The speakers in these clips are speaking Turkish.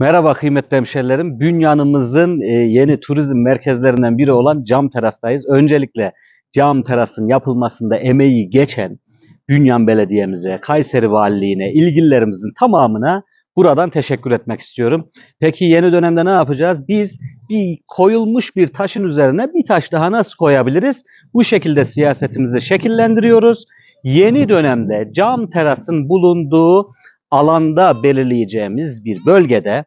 Merhaba kıymetli hemşerilerim. Bünyanımızın e, yeni turizm merkezlerinden biri olan Cam Teras'tayız. Öncelikle Cam Teras'ın yapılmasında emeği geçen Bünyan Belediye'mize, Kayseri Valiliğine, ilgililerimizin tamamına buradan teşekkür etmek istiyorum. Peki yeni dönemde ne yapacağız? Biz bir koyulmuş bir taşın üzerine bir taş daha nasıl koyabiliriz? Bu şekilde siyasetimizi şekillendiriyoruz. Yeni dönemde Cam Teras'ın bulunduğu alanda belirleyeceğimiz bir bölgede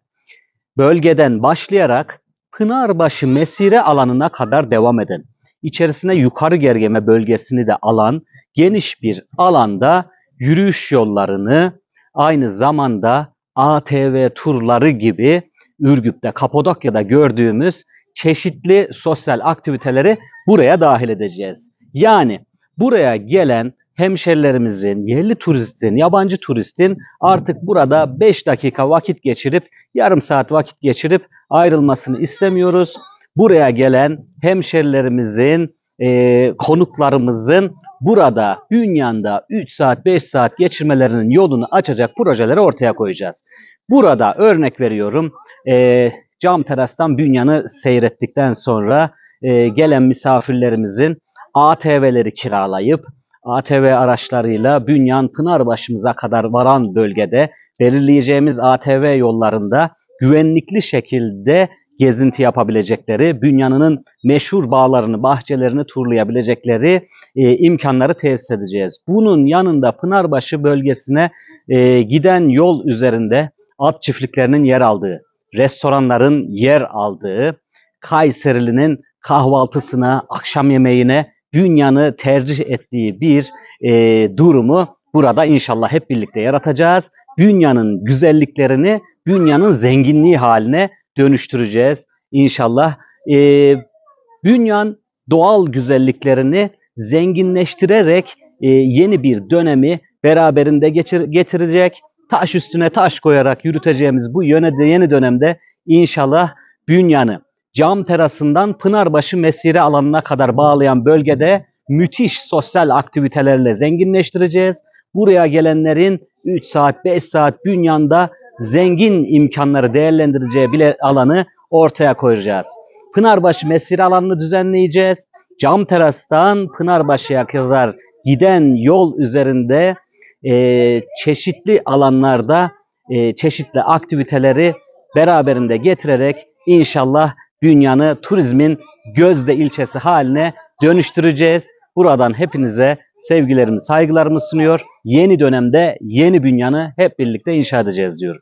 bölgeden başlayarak Pınarbaşı mesire alanına kadar devam eden, içerisine yukarı gergeme bölgesini de alan geniş bir alanda yürüyüş yollarını aynı zamanda ATV turları gibi Ürgüp'te, Kapadokya'da gördüğümüz çeşitli sosyal aktiviteleri buraya dahil edeceğiz. Yani buraya gelen hemşerilerimizin, yerli turistin, yabancı turistin artık burada 5 dakika vakit geçirip, yarım saat vakit geçirip ayrılmasını istemiyoruz. Buraya gelen hemşerilerimizin, e, konuklarımızın burada Bünyan'da 3 saat 5 saat geçirmelerinin yolunu açacak projeleri ortaya koyacağız. Burada örnek veriyorum e, cam terastan Bünyan'ı seyrettikten sonra e, gelen misafirlerimizin ATV'leri kiralayıp ATV araçlarıyla Bünyan Pınarbaşımıza kadar varan bölgede belirleyeceğimiz ATV yollarında güvenlikli şekilde gezinti yapabilecekleri, Bünyan'ın meşhur bağlarını, bahçelerini turlayabilecekleri e, imkanları tesis edeceğiz. Bunun yanında Pınarbaşı bölgesine e, giden yol üzerinde at çiftliklerinin yer aldığı, restoranların yer aldığı, Kayserili'nin kahvaltısına, akşam yemeğine Bünyan'ı tercih ettiği bir e, durumu burada inşallah hep birlikte yaratacağız. Bünyan'ın güzelliklerini Bünyan'ın zenginliği haline dönüştüreceğiz inşallah. E, Bünyan doğal güzelliklerini zenginleştirerek e, yeni bir dönemi beraberinde geçir, getirecek. Taş üstüne taş koyarak yürüteceğimiz bu yöne, yeni dönemde inşallah Bünyan'ı cam terasından Pınarbaşı mesire alanına kadar bağlayan bölgede müthiş sosyal aktivitelerle zenginleştireceğiz. Buraya gelenlerin 3 saat 5 saat bünyanda zengin imkanları değerlendireceği bile alanı ortaya koyacağız. Pınarbaşı mesire alanını düzenleyeceğiz. Cam terastan Pınarbaşı'ya kadar giden yol üzerinde e, çeşitli alanlarda e, çeşitli aktiviteleri beraberinde getirerek inşallah Bünyan'ı turizmin gözde ilçesi haline dönüştüreceğiz. Buradan hepinize sevgilerimi, saygılarımı sunuyor. Yeni dönemde yeni Bünyan'ı hep birlikte inşa edeceğiz diyorum.